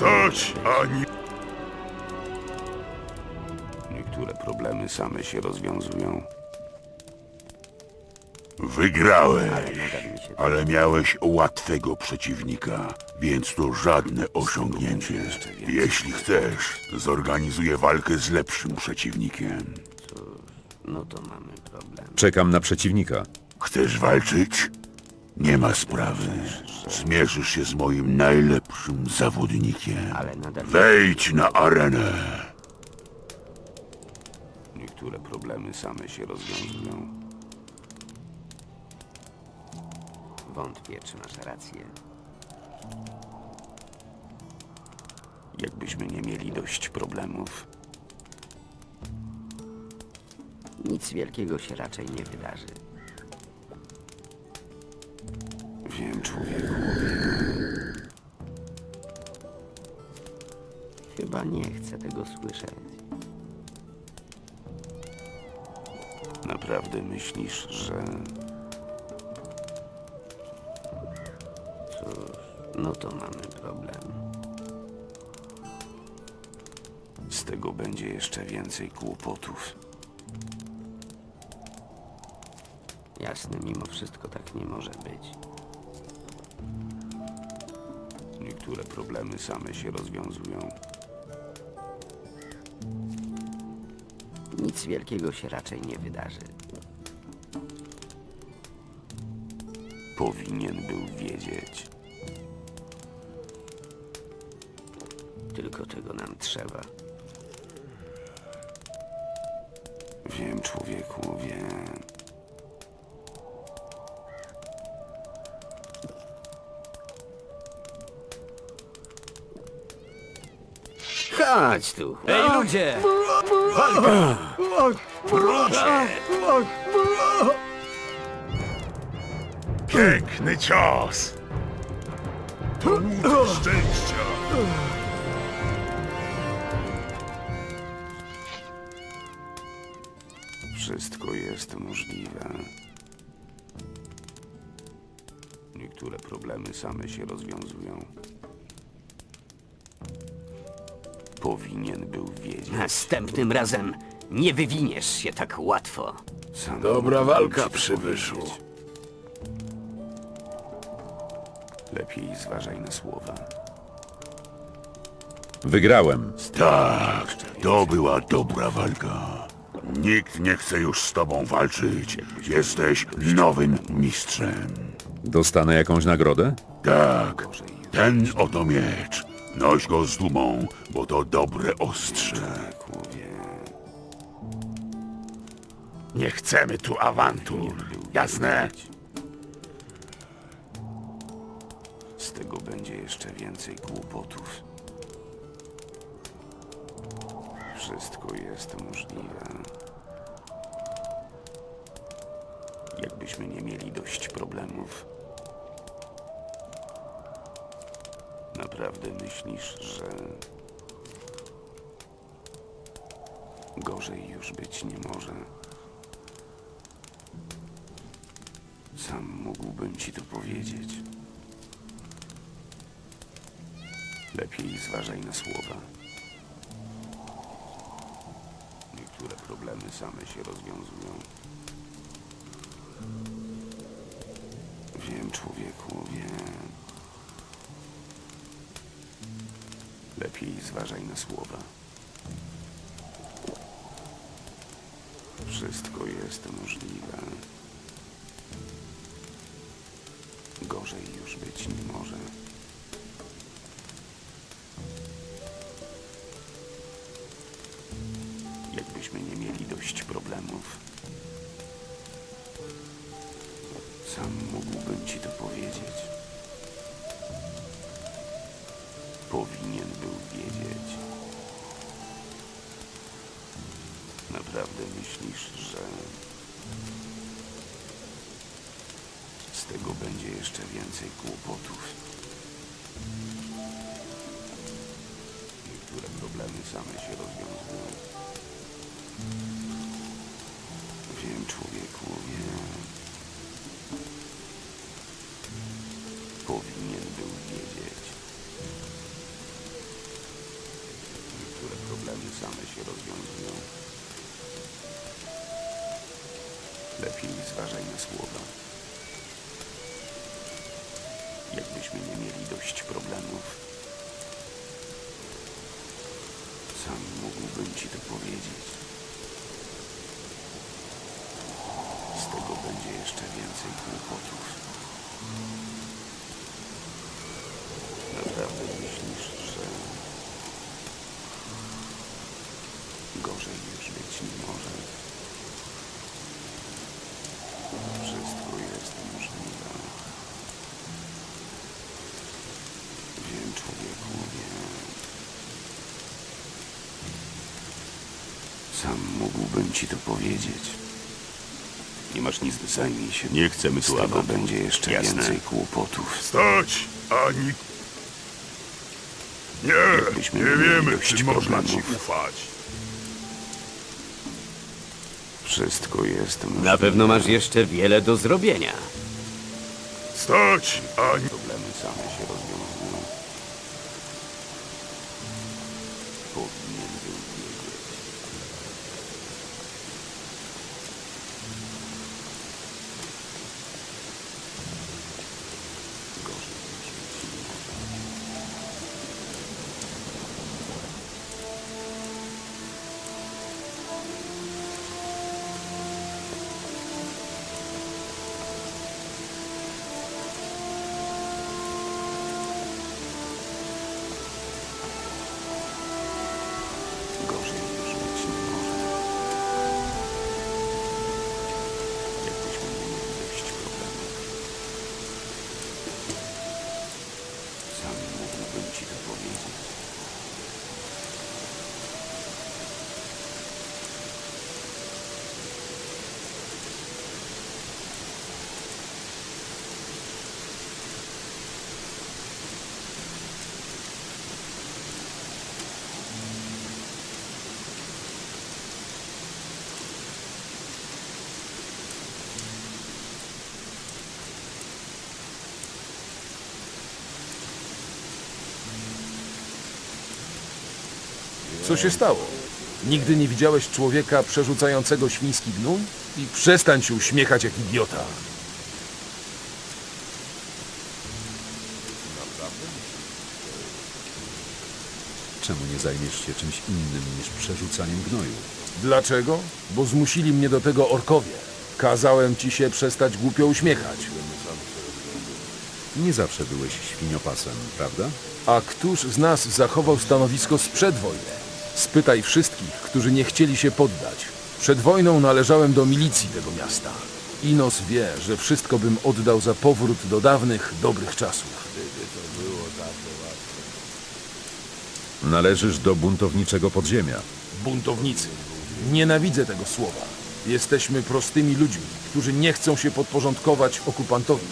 Stać, ani... Niektóre problemy same się rozwiązują. Wygrałeś, ale miałeś łatwego przeciwnika, więc to żadne osiągnięcie. Jeśli chcesz, zorganizuję walkę z lepszym przeciwnikiem. No to mamy problem. Czekam na przeciwnika. Chcesz walczyć? Nie ma sprawy. Zmierzysz się z moim najlepszym zawodnikiem. Ale nadal Wejdź na arenę. niektóre problemy same się rozwiązują. Wątpię, czy masz rację. Jakbyśmy nie mieli dość problemów. Nic wielkiego się raczej nie wydarzy. Wiem, człowieku, Chyba nie chcę tego słyszeć. Naprawdę myślisz, że... Cóż, no to mamy problem. Z tego będzie jeszcze więcej kłopotów. Jasne, mimo wszystko tak nie może być. Niektóre problemy same się rozwiązują. Nic wielkiego się raczej nie wydarzy. Powinien był wiedzieć. Tylko tego nam trzeba. Wiem, człowieku, wiem. Chodź tu. Ej ludzie! Piękny cios! To szczęścia! Wszystko jest możliwe. Niektóre problemy same się rozwiązują. Powinien był wiedzieć. Następnym razem nie wywiniesz się tak łatwo. Sam Dobra walka, przybyszu. Lepiej zważaj na słowa. Wygrałem. Tak, to była dobra walka. Nikt nie chce już z tobą walczyć. Jesteś nowym mistrzem. Dostanę jakąś nagrodę? Tak, ten oto miecz. Noś go z dumą, bo to dobre ostrze. Nie chcemy tu awantur. Jasne? z tego będzie jeszcze więcej kłopotów. Wszystko jest możliwe. Jakbyśmy nie mieli dość problemów. Naprawdę myślisz, że gorzej już być nie może? Sam mógłbym ci to powiedzieć. Lepiej zważaj na słowa. Niektóre problemy same się rozwiązują. Wiem, człowieku, wiem. Lepiej zważaj na słowa. Wszystko jest możliwe. Gorzej już być nie może. Jakbyśmy nie mieli dość problemów. będzie jeszcze więcej kłopotów. Niektóre problemy same się rozwiązują. Wiem, człowieku, wiem. Powinien był wiedzieć. Niektóre problemy same się rozwiązują. Lepiej zważaj na słowa. Jakbyśmy nie mieli dość problemów, sam mógłbym ci to powiedzieć. Z tego będzie jeszcze więcej kłopotów. Naprawdę myślisz, że gorzej już być nie może? Wszystko jest możliwe. Wiem, człowieku, wiem. Sam mógłbym ci to powiedzieć. Nie masz nic, zajmij się. Nie chcemy Z tu tego będzie jeszcze Jasne. więcej kłopotów. Stać! Ani... Nie, Jakbyśmy nie mieli wiemy, dość czy można ci problemów. ufać. Wszystko jest możliwe. Na pewno masz jeszcze wiele do zrobienia. Stać! Ani... Problemy same się rozwiązują. Co się stało? Nigdy nie widziałeś człowieka przerzucającego świński gnój? I przestań się uśmiechać jak idiota. Czemu nie zajmiesz się czymś innym niż przerzucaniem gnoju? Dlaczego? Bo zmusili mnie do tego orkowie. Kazałem ci się przestać głupio uśmiechać. Nie zawsze byłeś świniopasem, prawda? A któż z nas zachował stanowisko sprzed wojny? Spytaj wszystkich, którzy nie chcieli się poddać. Przed wojną należałem do milicji tego miasta. Inos wie, że wszystko bym oddał za powrót do dawnych, dobrych czasów. Należysz do buntowniczego podziemia. Buntownicy. Nienawidzę tego słowa. Jesteśmy prostymi ludźmi, którzy nie chcą się podporządkować okupantowi.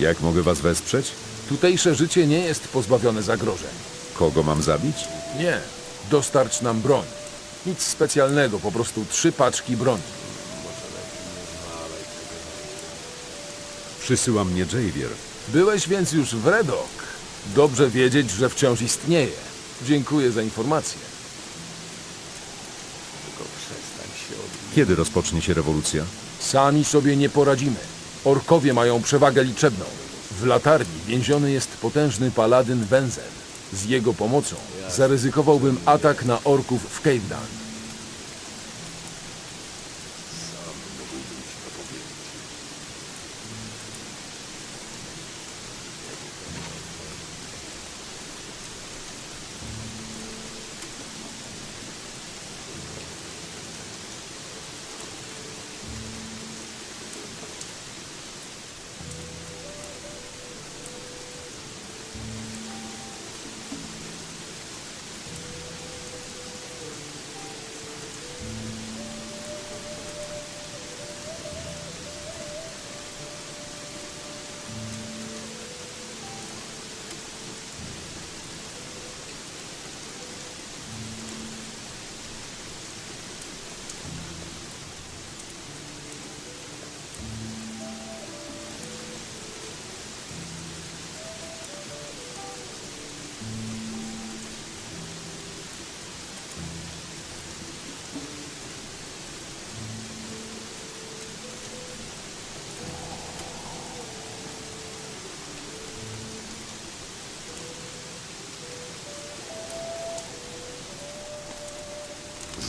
Jak mogę was wesprzeć? Tutejsze życie nie jest pozbawione zagrożeń. Kogo mam zabić? Nie. Dostarcz nam broń. Nic specjalnego, po prostu trzy paczki broni. Przysyła mnie Javier. Byłeś więc już w Redok. Dobrze wiedzieć, że wciąż istnieje. Dziękuję za informację. Kiedy rozpocznie się rewolucja? Sami sobie nie poradzimy. Orkowie mają przewagę liczebną. W latarni więziony jest potężny paladyn Wenzel. Z jego pomocą zaryzykowałbym atak na orków w Cavedan.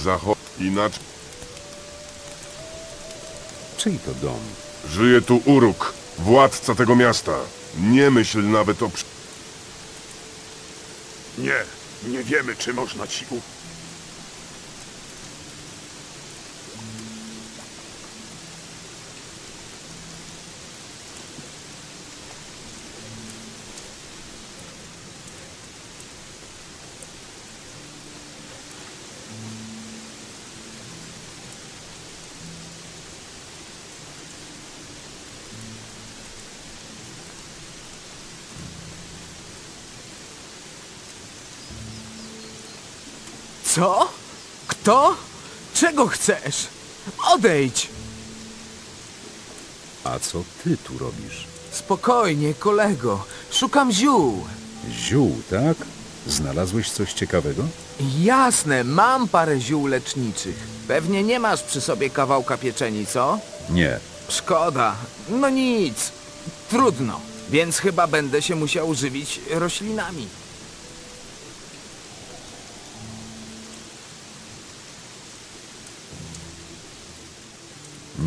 Zachował. Inaczej Czyj to dom? żyje tu Uruk, władca tego miasta. Nie myśl nawet o... przy- Nie, nie wiemy, czy można ci u... Co? Kto? Czego chcesz? Odejdź! A co ty tu robisz? Spokojnie, kolego. Szukam ziół. Ziół, tak? Znalazłeś coś ciekawego? Jasne, mam parę ziół leczniczych. Pewnie nie masz przy sobie kawałka pieczeni, co? Nie. Szkoda. No nic. Trudno. Więc chyba będę się musiał żywić roślinami.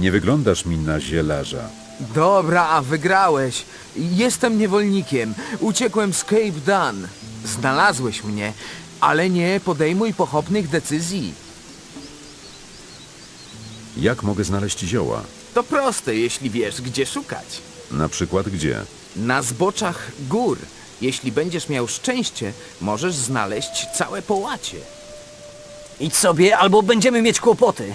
Nie wyglądasz mi na zielarza. Dobra, a wygrałeś. Jestem niewolnikiem. Uciekłem z Cape Dan. Znalazłeś mnie, ale nie podejmuj pochopnych decyzji. Jak mogę znaleźć zioła? To proste, jeśli wiesz, gdzie szukać. Na przykład gdzie? Na zboczach gór. Jeśli będziesz miał szczęście, możesz znaleźć całe połacie. Idź sobie, albo będziemy mieć kłopoty.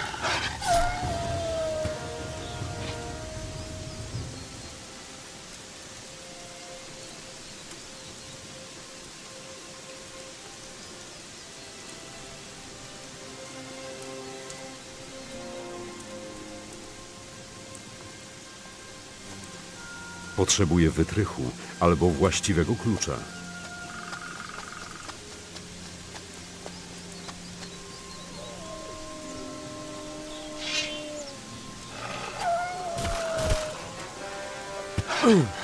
Potrzebuję wytrychu albo właściwego klucza. Ugh.